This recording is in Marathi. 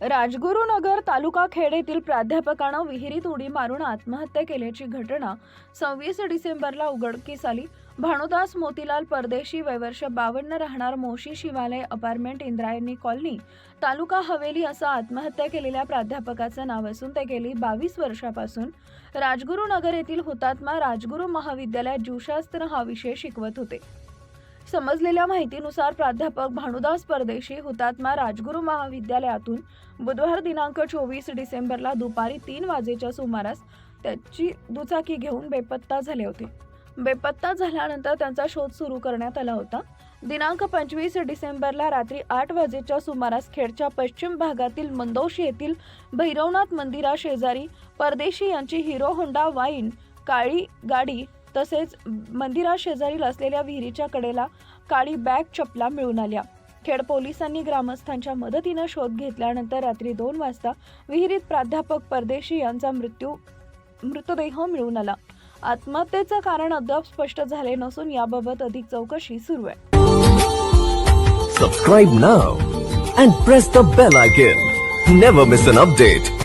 राजगुरुनगर तालुका खेड येथील प्राध्यापकानं विहिरीत उडी मारून आत्महत्या केल्याची घटना सव्वीस डिसेंबरला उघडकीस आली. भानुदास मोतीलाल परदेशी वयवर्ष बावन्न राहणार मोशी शिवालय अपार्टमेंट इंद्रायणी कॉलनी तालुका हवेली असं आत्महत्या केलेल्या प्राध्यापकाचं नाव असून ते गेली बावीस वर्षापासून. राजगुरुनगर येथील हुतात्मा राजगुरू महाविद्यालयात जीवशास्त्र हा विषय शिकवत होते. समजलेल्या माहितीनुसार प्राध्यापक भानुदास परदेशी हुतात्मा राजगुरू महाविद्यालयातून बुधवार दिनांक चोवीस डिसेंबरला दुपारी तीन वाजेच्या सुमारास त्याची दुचाकी घेऊन बेपत्ता झाले होते. बेपत्ता झाल्यानंतर त्यांचा शोध सुरू करण्यात आला होता. दिनांक पंचवीस डिसेंबरला रात्री आठ वाजेच्या सुमारास खेडच्या पश्चिम भागातील मंदोशी येथील भैरवनाथ मंदिरा शेजारी परदेशी यांची हिरो होंडा वाईन काळी गाडी तसेच मंदिरा शेजारील असलेल्या विहिरीच्या कडेला काळी बॅग चपला मिळून आल्या. खेड पोलिसांनी ग्रामस्थांच्या मदतीनं शोध घेतल्यानंतर रात्री दोन वाजता विहिरीत प्राध्यापक परदेशी यांचा मृत्यू मृतदेह मिळून आला. आत्महत्येचं कारण अद्याप स्पष्ट झाले नसून याबाबत अधिक चौकशी सुरू आहे. Subscribe now and press the bell icon never miss an update